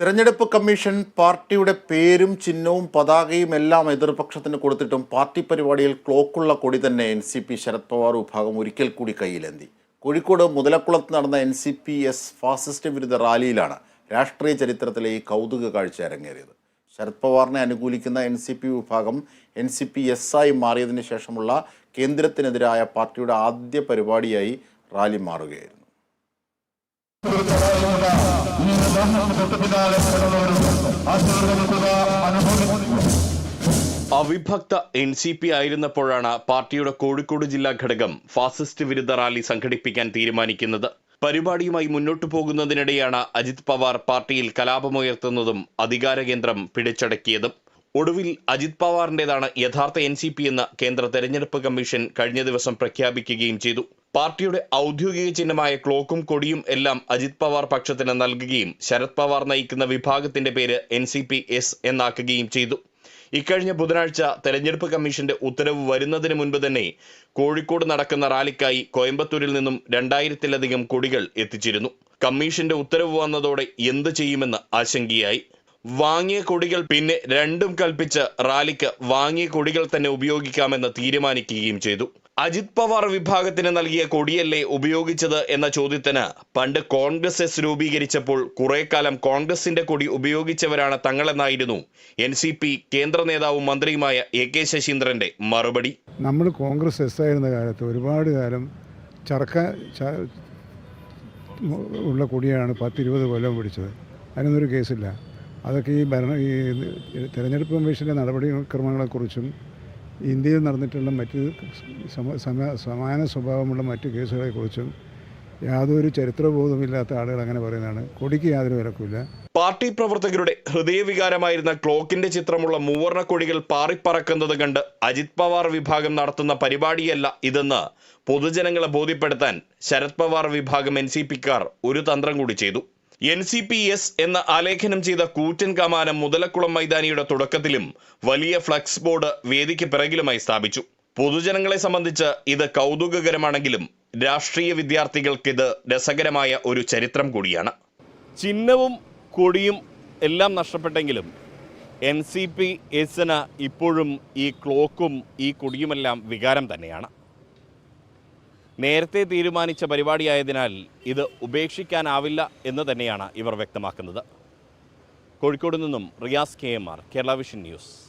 തിരഞ്ഞെടുപ്പ് കമ്മീഷൻ പാർട്ടിയുടെ പേരും ചിഹ്നവും പതാകയും എല്ലാം എതിർപക്ഷത്തിന് കൊടുത്തിട്ടും പാർട്ടി പരിപാടിയിൽ ക്ലോക്കുള്ള കൊടി തന്നെ N C P Sharad Pawar വിഭാഗം ഒരിക്കൽ കൂടി കയ്യിലെന്തി കോഴിക്കോട് മുതലക്കുളത്ത് നടന്ന N C P S fascist വിരുദ്ധ റാലിയിലാണ് രാഷ്ട്രീയ ചരിത്രത്തിലെ ഈ കൗതുക കാഴ്ച അരങ്ങേറിയത്. ശരത് പവാറിനെ അനുകൂലിക്കുന്ന എൻ സി പി വിഭാഗം എൻ സി പി എസ് ആയി മാറിയതിനു ശേഷമുള്ള കേന്ദ്രത്തിനെതിരായ പാർട്ടിയുടെ ആദ്യ പരിപാടിയായി റാലി മാറുകയായിരുന്നു. അവിഭക്ത എൻ സി പി ആയിരുന്നപ്പോഴാണ് പാർട്ടിയുടെ കോഴിക്കോട് ജില്ലാ ഘടകം ഫാസിസ്റ്റ് വിരുദ്ധ റാലി സംഘടിപ്പിക്കാൻ തീരുമാനിക്കുന്നത്. പരിപാടിയുമായി മുന്നോട്ടു പോകുന്നതിനിടെയാണ് അജിത് പവാർ പാർട്ടിയിൽ കലാപമുയർത്തുന്നതും അധികാര കേന്ദ്രം പിടിച്ചടക്കിയതും. ഒടുവിൽ അജിത് പവാറിന്റേതാണ് യഥാർത്ഥ എൻ സി പി എന്ന് കേന്ദ്ര തെരഞ്ഞെടുപ്പ് കമ്മീഷൻ കഴിഞ്ഞ ദിവസം പ്രഖ്യാപിക്കുകയും ചെയ്തു. പാർട്ടിയുടെ ഔദ്യോഗിക ചിഹ്നമായ ക്ലോക്കും കൊടിയും എല്ലാം അജിത് പവാർ പക്ഷത്തിന് നൽകുകയും ശരത് പവാർ നയിക്കുന്ന വിഭാഗത്തിന്റെ പേര് എൻ സി പി എസ് എന്നാക്കുകയും ചെയ്തു. ഇക്കഴിഞ്ഞ ബുധനാഴ്ച തെരഞ്ഞെടുപ്പ് കമ്മീഷന്റെ ഉത്തരവ് വരുന്നതിന് മുൻപ് തന്നെ കോഴിക്കോട് നടക്കുന്ന റാലിക്കായി കോയമ്പത്തൂരിൽ നിന്നും രണ്ടായിരത്തിലധികം കൊടികൾ എത്തിച്ചിരുന്നു. കമ്മീഷന്റെ ഉത്തരവ് വന്നതോടെ എന്ത് ചെയ്യുമെന്ന് ആശങ്കയായി. വാങ്ങിയ കൊടികൾ പിന്നെ രണ്ടും കൽപ്പിച്ച് റാലിക്ക് വാങ്ങിയ കൊടികൾ തന്നെ ഉപയോഗിക്കാമെന്ന് തീരുമാനിക്കുകയും ചെയ്തു. അജിത് പവാർ വിഭാഗത്തിന് നൽകിയ കൊടിയല്ലേ ഉപയോഗിച്ചത് എന്ന ചോദ്യത്തിന് പണ്ട് കോൺഗ്രസ് എസ് രൂപീകരിച്ചപ്പോൾ കുറെ കാലം കോൺഗ്രസിന്റെ കൊടി ഉപയോഗിച്ചവരാണ് തങ്ങളെന്നായിരുന്നു എൻ സി പി കേന്ദ്ര നേതാവും മന്ത്രിയുമായ എ കെ ശശീന്ദ്രന്റെ മറുപടി. നമ്മൾ കോൺഗ്രസ് എസ് ആയിരുന്ന കാലത്ത് ഒരുപാട് കാലം ചർക്ക ഉള്ള കൊടിയാണ് പത്തിരുപത് കൊല്ലം പിടിച്ചത്. അതിനൊന്നൊരു കേസില്ല. അതൊക്കെ ഈ ഭരണ ഈ തെരഞ്ഞെടുപ്പ് കമ്മീഷന്റെ ഇന്ത്യയിൽ നടന്നിട്ടുള്ള മറ്റ് സമ സമ സമാന സ്വഭാവമുള്ള മറ്റ് കേസുകളെക്കുറിച്ചും യാതൊരു ചരിത്രബോധമില്ലാത്ത ആളുകൾ അങ്ങനെ പറയുന്നതാണ്. കൊടിക്ക് യാതൊരു വിലക്കുമില്ല. പാർട്ടി പ്രവർത്തകരുടെ ഹൃദയവികാരമായിരുന്ന ക്ലോക്കിന്റെ ചിത്രമുള്ള മൂവർണ കൊടികൾ പാറിപ്പറക്കുന്നത് കണ്ട് അജിത് പവാർ വിഭാഗം നടത്തുന്ന പരിപാടിയല്ല ഇതെന്ന് പൊതുജനങ്ങളെ ബോധ്യപ്പെടുത്താൻ ശരത് പവാർ വിഭാഗം എൻ ഒരു തന്ത്രം കൂടി ചെയ്തു. എൻ സി പി എസ് എന്ന ആലേഖനം ചെയ്ത കൂറ്റൻ കമാനം മുതലക്കുളം മൈതാനിയുടെ തുടക്കത്തിലും വലിയ ഫ്ലക്സ് ബോർഡ് വേദിക്ക് പിറകിലുമായി സ്ഥാപിച്ചു. പൊതുജനങ്ങളെ സംബന്ധിച്ച് ഇത് കൗതുകകരമാണെങ്കിലും രാഷ്ട്രീയ വിദ്യാർത്ഥികൾക്ക് ഇത് രസകരമായ ഒരു ചരിത്രം കൂടിയാണ്. ചിഹ്നവും കൊടിയും എല്ലാം നഷ്ടപ്പെട്ടെങ്കിലും എൻ സി പി എസിന് ഇപ്പോഴും ഈ ക്ലോക്കും ഈ കൊടിയുമെല്ലാം വികാരം തന്നെയാണ്. നേരത്തെ തീരുമാനിച്ച പരിപാടിയായതിനാൽ ഇത് ഉപേക്ഷിക്കാനാവില്ല എന്ന് തന്നെയാണ് ഇവർ വ്യക്തമാക്കുന്നത്. കോഴിക്കോട് നിന്നും Riyas K M R Kerala vision news.